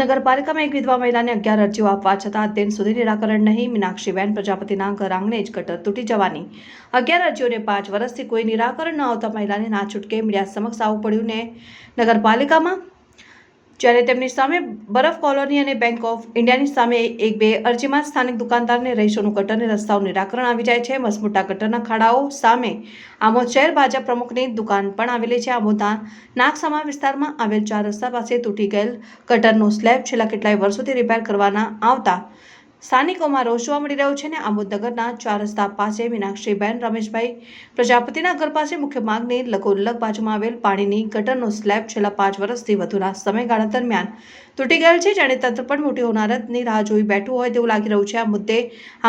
નગરપાલિકામાં એક વિધવા મહિલાને અગિયાર અરજીઓ આપવા છતાં દિન સુધી નિરાકરણ નહીં. મીનાક્ષીબેન પ્રજાપતિના ઘર આંગણે જ ગટર તૂટી જવાની. અગિયાર અરજીઓને પાંચ વર્ષથી કોઈ નિરાકરણ ન આવતા મહિલાને ના છૂટકે મીડિયા સમક્ષ આવવું પડ્યું ને નગરપાલિકામાં જ્યારે તેમની સામે બરફ કોલોની અને બેંક ઓફ ઇન્ડિયાની સામે એક બે અરજીમાં સ્થાનિક દુકાનદારને રહીશોનું ગટર અને રસ્તાઓનું નિરાકરણ આવી જાય છે. મસમોટા ગટરના ખાડાઓ સામે આમોદ શહેર ભાજપ પ્રમુખની દુકાન પણ આવેલી છે. આમોદના નાગસામા વિસ્તારમાં આવેલ ચાર રસ્તા પાસે તૂટી ગયેલ ગટરનો સ્લેબ છેલ્લા કેટલાય વર્ષોથી રિપેર કરવાના આવતા સ્થાનિકોમાં રોષ જોવા મળી રહ્યો છે અને આમોદનગરના ચાર રસ્તા પાસે મીનાક્ષીબેન રમેશભાઈ પ્રજાપતિના ઘર પાસે મુખ્ય માર્ગની લગોલગ બાજુમાં આવેલ પાણીની ગટરનો સ્લેબ છેલ્લા પાંચ વર્ષથી વધુના સમયગાળા દરમિયાન તૂટી ગયેલ છે. જાણે તંત્ર પણ મોટી હોનારતની રાહ જોઈ બેઠું હોય તેવું લાગી રહ્યું છે. આ મુદ્દે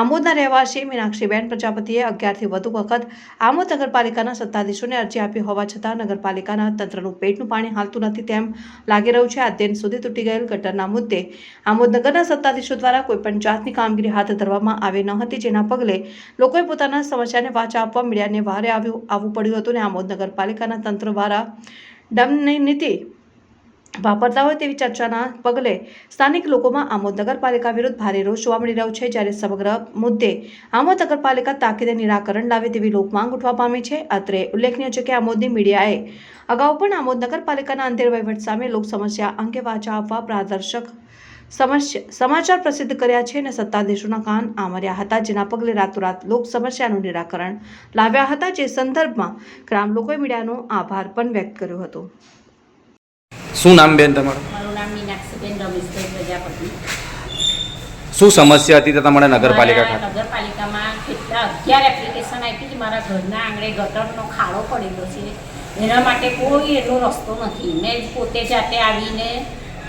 આમોદના રહેવાસી મીનાક્ષીબેન પ્રજાપતિએ અગિયારથી વધુ વખત આમોદ નગરપાલિકાના સત્તાધીશોને અરજી આપી હોવા છતાં નગરપાલિકાના તંત્રનું પેટનું પાણી હાલતું નથી તેમ લાગી રહ્યું છે. આ દિન સુધી તૂટી ગયેલ ગટરના મુદ્દે આમોદનગરના સત્તાધીશો દ્વારા કોઈપણ જાતની કામગીરી હાથ ધરવામાં આવી ન હતી, જેના પગલે લોકોએ પોતાના સમસ્યાને વાચા આપવા મીડિયાને વારે આવ્યું, આવવું પડ્યું હતું અને આમોદ નગરપાલિકાના તંત્ર દ્વારા ડમની નીતિ વાપરતા હોય તેવી ચર્ચાના પગલે સ્થાનિક લોકોમાં આમોદ નગરપાલિકા વિરુદ્ધ ભારે રોષ જોવા મળી રહ્યો છે, જ્યારે સમગ્ર મુદ્દે આમોદ નગરપાલિકા તાકીદે નિરાકરણ લાવે તેવી લોકમાંગ ઉઠવા પામી છે. અત્રે ઉલ્લેખનીય છે કે આમોદની મીડિયાએ અગાઉ પણ આમોદ નગરપાલિકાના અંતિર વહીવટ સામે લોક સમસ્યા અંગે વાચા આપવા પારદર્શક સમાચાર પ્રસિદ્ધ કર્યા છે અને સત્તાધીશોના કાન આમર્યા હતા જેના પગલે રાતોરાત લોક સમસ્યાનું નિરાકરણ લાવ્યા હતા જે સંદર્ભમાં ગ્રામ લોકોએ મીડિયાનો આભાર પણ વ્યક્ત કર્યો હતો. શું નામ બેન તમારું? મારું નામ મીનાક્ષીબેન રમેશભાઈ પ્રજાપતિ. શું સમસ્યા હતી તે તમારા નગરપાલિકા ખાતે? નગરપાલિકામાં કેટલા અગિયાર એપ્લિકેશન આપી છે મારા ઘરના આંગણે ગટરનો ખાડો પડેલો છે. એના માટે કોઈ એનો રસ્તો નથી. મેં પોતે જાતે આવીને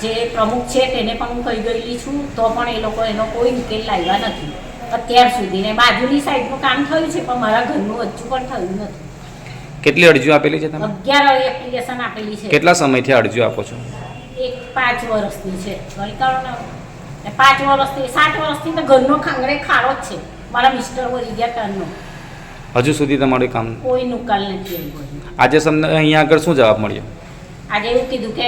જે પ્રમુખ છે તેને પણ હું કહી ગયેલી છું તો પણ એ લોકો એનો કોઈ ઉકેલ લાવ્યા નથી. અત્યાર સુધી ને બાજુની સાઈડનું કામ થયું છે પણ મારા ઘરનું હજુ પણ થયું નથી. કેટલી અરજીઓ આપેલી છે તમે? અગિયાર એપ્લિકેશન આપેલી છે. કેટલા સમયથી અરજીઓ આપો છો? એક પાંચ વર્ષની છે. ગણી કાઢો ને ને પાંચ વર્ષથી સાત વર્ષથી તો ઘરનો ખાંગડે ખાડો જ છે. મારા મિસ્ટર વળી ગયા ટર્નનો હજુ સુધી તમારું કામ કોઈ નુકાલ નથી આવ્યો આજે તમને અહીંયા આગળ શું જવાબ મળ્યો? આજે એવું કીધું કે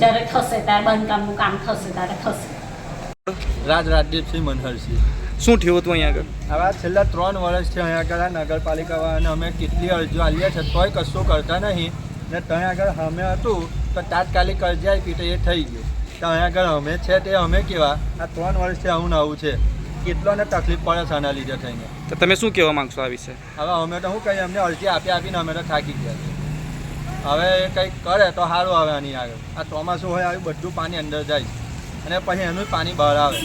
જ્યારે થશે ત્યારે બાંધકામનું કામ થશે ત્યારે થશે. રાજ રાજદીપસિંહ મનહરસિંહ શું થયું હતું અહીંયા આગળ? હવે છેલ્લા ત્રણ વર્ષથી અહીંયા આગળ આ નગરપાલિકાવાળાને અમે કેટલી અરજીઓ આલીએ છે તોય કશું કરતા નહીં. ને ત્યાં આગળ અમે હતું તો તાત્કાલિક અરજી આપી તો એ થઈ ગયું. તો અહીંયા આગળ અમે છે તે અમે કેવા આ ત્રણ વર્ષથી આવું ને આવું છે. કેટલોને તકલીફ પડે છે આના લીધે થઈને. તો તમે શું કહેવા માગશો આ વિશે? હવે અમે તો શું કહીએ અમને અરજી આપી આપીને અમે તો થાકી ગયા છે હવે એ કંઈક કરે તો સારું આવે આની આગળ. આ ચોમાસું હોય આવ્યું બધું પાણી અંદર જાય અને પછી એનું જ પાણી બહાર આવે.